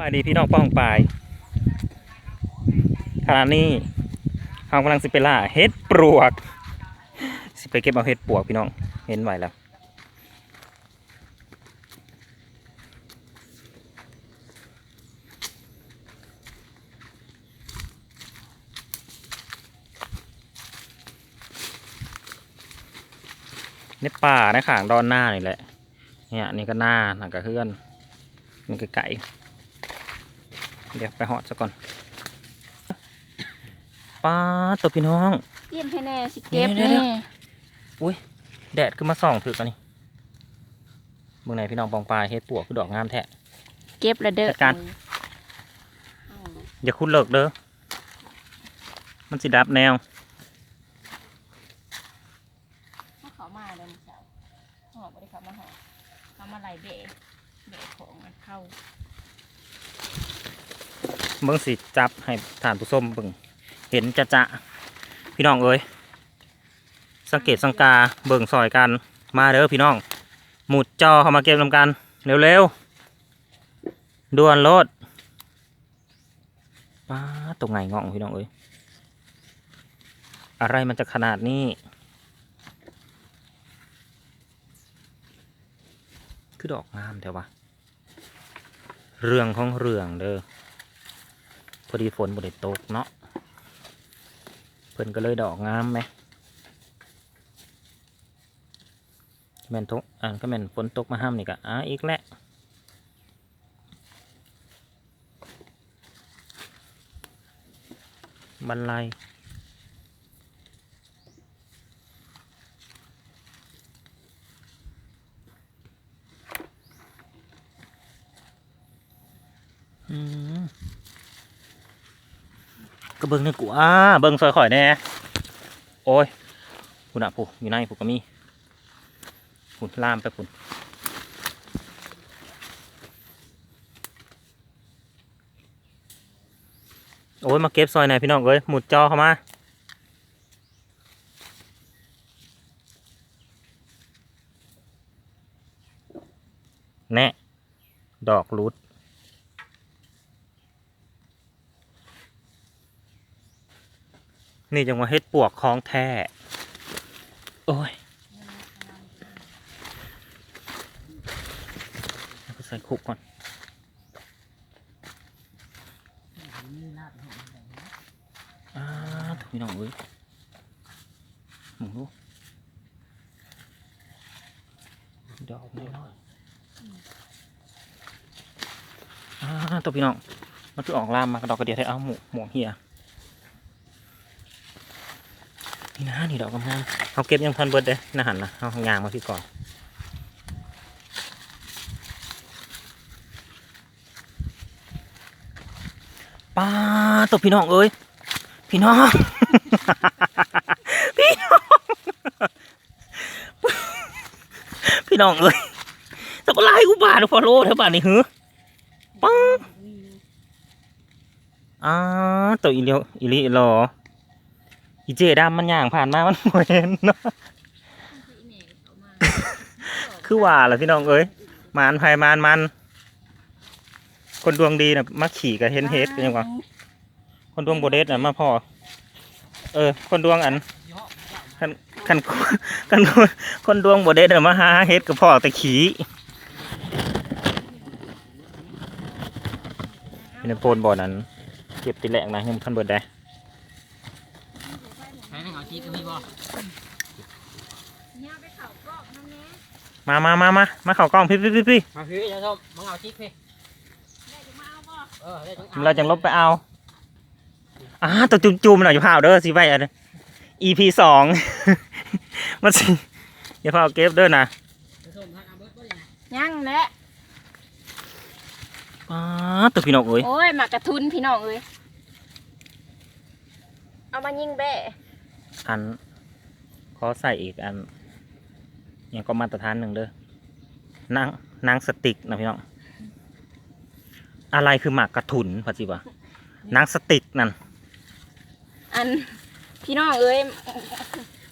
บายดีพี่น้องป้องปลายขณะนี้เรากำลังสิไปล่าเห็ดปลวก สิไปเก็บเอาเห็ดปลวกพี่น้อง เห็นไหวแล้ว ในป่าในขางดอนหน้านี่แหละ เนี่ยนี่ก็หน้าหนังกระเฮือนนี่ก็ไก่ ดี๋ยวไปหอดซะก่อนป้าดตัวพี่น้องเยี่ยมให้แน่สิเก็บเดี๋ยวแน่เดี๋ยวแดดขึ้นมาส่องถือกันนี่เมื่อไหนพี่น้องปองปลายเฮ็ดปวกคือดอกงามแท้เก็บแล้วเด้อจัดการอย่าคุ้นเลิกเด้อมันสิดับแนวเอาเขามาเลยมึงเจ้าหอบบ่ได้เขามาหอบเขามาไหลเบะเบะของมันเข้า เบิ่งสิจับให้ฐานผู้ส้มเบิ่งเห็นจะจะพี่น้องเอ้ยสังเกตสังกาเบิ่งซอยกันมาเด้อพี่น้องหมุดจอเข้ามาเก็บนำกันเร็วๆด่วนโลดป้าตรงไงง่องพี่น้องเอ้ยอะไรมันจะขนาดนี้คือดอกงามแต่ว่าเรื่องของเรื่องเด้อ พอดีฝนบริตกเนาะเพิ่นก็เลยดอกงามไหมแม่นตกอ่าก็แม่นฝนตกมาห้ามนี่ก็อ่าอีกแหละบรรลัย ก็เบิ่งในกูอ่าเบิ่งซอยข่อยแน่โอ้ยพุ่นอะผู้อยู่ในผู้ก็มีพุ่นลามไปพุ่นโอ้ยมาเก็บซอยไหนพี่น้องเอ้ยหมุดจอเข้ามาแน่ดอกรุด นี่จังว่าเฮ็ดปวกของแท้ โอ้ยใส่คุกก่อนอาถูกพี่น้องเอ้ยหมึงดูดอกน้อยๆอ้าตัวพี่น้อง มันคือออกลามมากระดอกกระเดียดให้เอาหมูหมูเหีย นี่นะนี่ดอกกำลังเอาเก็บยังทันเบิดเลยนะหันนะเอายางมาพี่ก่อนป้าตบพี่น้องเอ้ยพี่น้อง พี่น้อง พี่น้องเอ้ยสับปะรดกูบาดฟอโล่เท่าบาดนี่หือป้าอ่าตัวอีเลียวอีลีรอ อีเจดำมันย่างผ่านมา มันบ่เห็นเนาะ คือว่าล่ะพี่น้องเอ้ยมานภัยมานมัน คนดวงดีน่ะมาขี่กับเห็นเฮดกันยังวะคนดวงโบเดสน่ะมาพอ เออ คนดวงอันคันคันคันคนดวงโบเดสน่ะมาหาเฮดกับพ่อแต่ขี่เป็นโพนบ่อนั้นเก็บติแหลกนะยังทันเบิดได้ ใช้หางชีก็มีบ่ย่าไปเขากรอกน้ำแน่มามามามามาเข่ากล้องพี่พี่พี่พี่มาพี่จะชมมังเอาชีกพี่ได้จะมาเอาบ่เออได้จังเราจังลบไปเอาอ่าตัวจุ่มๆหน่อยอย่าพาเด้อสิไปอัน EP สองมันสิอย่าพาเก็บเด้อนะยังแหละอ่าตัวพี่นกเอ้ยโอ้ยมากระทุนพี่น้องเอ้ยเอามายิงแบะ อัน ขอใส่อีกอันยังก็มาตรฐานหนึ่งเด้อนางนางสติกนะพี่น้อง อะไรคือหมากกระถุนพัจิวะนางสติกนั่น อันพี่น้องเอ้ย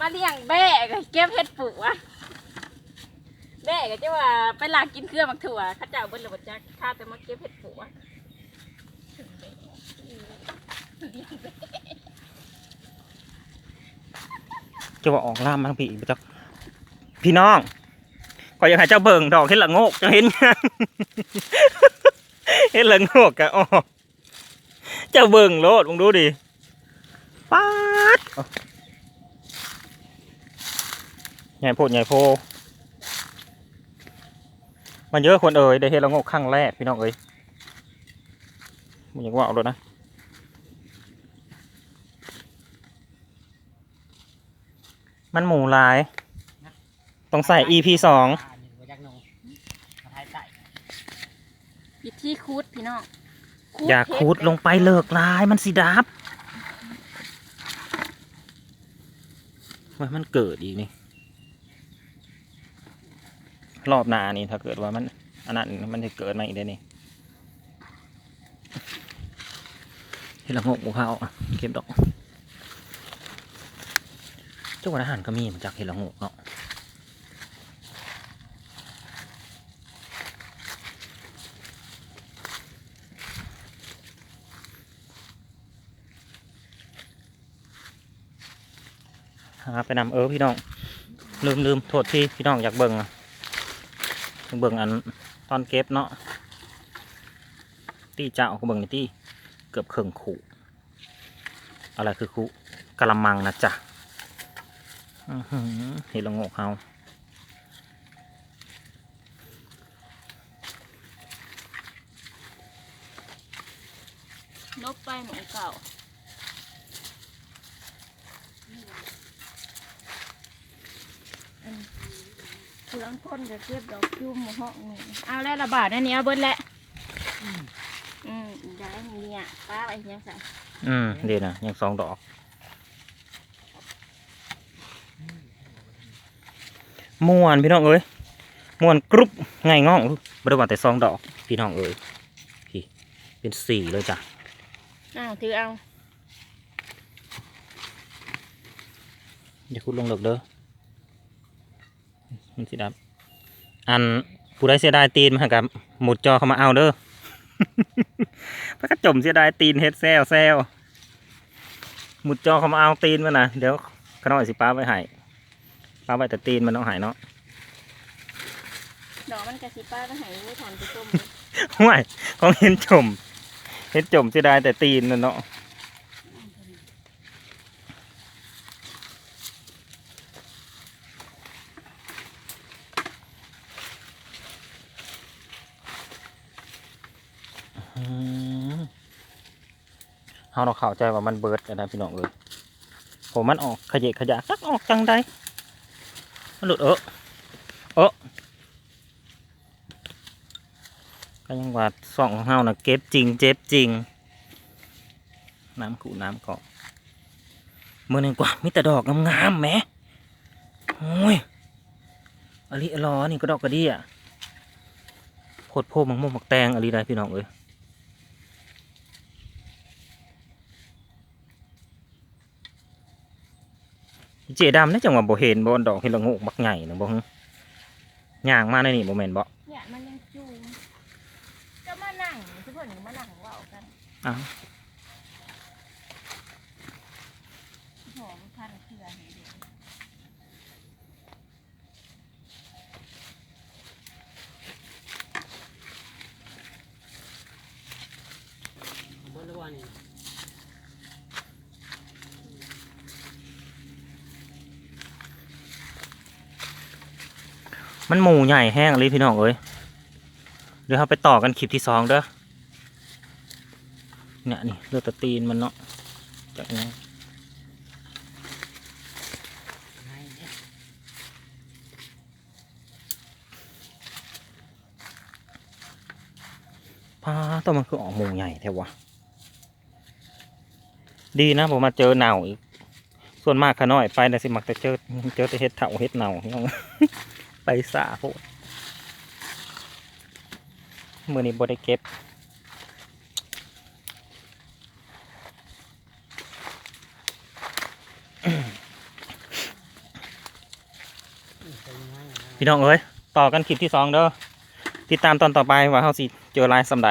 มาเลี้ยงแบะก็เก็บเห็ดปูวะแม่ก็จะว่าไปลากกินเครื่องมักถั่วข้าเจ้าบิ้ลระบจักข้าแต่มาเก็บเห็ดผัว จะว่าออกล่ามมาทั้งปีอีกจักพี่น้องก็อยากให้เจ้าเบิ่งดอกเห็ดละโงกจะเห็นเห็ดละโงกกะออกเจ้าเบิ่งโลดมึงดูดิป๊าดใหญ่โพดใหญ่โพมันเยอะคนเอ่ยได้เห็ดละโงกครั้งแรกพี่น้องเอ้ยมันอยากว่าเอาเลยนะ มันหมูหลาย ต้องใส่ EP สองอ่านี่บ่จักหนูมาทายใต้วิธีคูดพี่น้องอย่าคูดลงไปเลิกลายมันสิดับว่ามันเกิดอีกนี่ รอบหน้านี่ถ้าเกิดว่ามันอันนั้นมันจะเกิดมาอีกได้นี่เห็นละงกหมูเขาอะเก็บดอก เจ้าวันอาหารก็มีมาจากเห็ดละงกเนาะไปนำเออพี่น้องลืมลืมโทษที่พี่น้องอยากเบิ่งอยากเบิ่งอันตอนเก็บเนาะตี้เจ้าก็เบิ่งในตี้เกือบเครื่องขู่อะไรคือขู่กะละมังนะจ๊ะ เห็ดละโงกเฮานบไปหมูเก่าอันเครื่องคนจะเก็บดอกจุ่มหมู่ห้องนี่เอาแล้วระบาดอันนี้เอาเบิ้ลแหละ อืมได้เนี่ยป้าไอ้ยังใส่อืมเดี๋ยวนะยังสองดอก ม่วนพี่น้องเอ้ยม่วนกรุบไงง่องบริวารแต่สองดอกพี่น้องเอ้ยพี่เป็นสี่เลยจ้ะอ้าวถือเอาอย่าคุดลงเลิกเด้อมันสิดับ อันผู้ได้เสียดายตีนมากับหมุดจอเข้ามาเอาเด้อพระกระจมเสียดายตีนเฮ็ดแซวแซวหมุดจอเข้ามาเอาตีนมันนะเดี๋ยวขน้อยสิป้าไว้ให้ป้าไว้แต่ตีนมันต้องใหายเนาะดอกมันกระสิป้าก็ใหายไม่ทันไปต้มห่วยของเห็นจมเห็นจมเสียดายแต่ตีนนั่นเนาะอืมเฮาเราเข้าใจว่ามันเบิดแล้วนะพี่น้องเอ้ยผมมันออกขยะขยะจักออกจังใด มันหลุดเออเออก็ยังว่าส่องของเฮานะเก็บจริงเจ็บจริง น้ำกูน้ำเกาะเมือหนึ่งกว่ามีแต่ดอกงามๆแหมโอ้ยอลิอลอนี่ก็ดอกกระเดี่ยโพดโพมังม่วงมักแตงอลิได้พี่น้องเอ้ย เจดำนี่จังหวะบ่เห็นบ่ดอกเห็ดละโงกบักใหญ่นะบ่ฮึย่างมาในนี่บ่แม่นบ่เนี่ยมันยังจูงก็มานั่งทุกคนมานั่งเว่ากันอ้าว หอมพันเครือให้ดู เบิ้ลแล้วว่านี่ มันหมูใหญ่แห้งเลยพี่น้องเอ้ยเดี๋ยวเราไปต่อกันคลิปที่สองเด้อเนี่ยนี่เลือดตะตีนมันเนาะจากนี้ให้เนี่ยพาตัวมันคือออกหมูใหญ่แท้วะดีนะผมมาเจอเน่าอีก ส่วนมากขน้อยไปนะสิมักจะเจอเจอแต่เห็ดเถาเห็ดเน่าพี่น้อง ไปสาโหดมือนี้บ่ได้เก็บพี่น้องเอ้ย ต่อกันคลิปที่สองเด้อ ติดตามตอนต่อไปว่าเขาสิ เจอลายสำได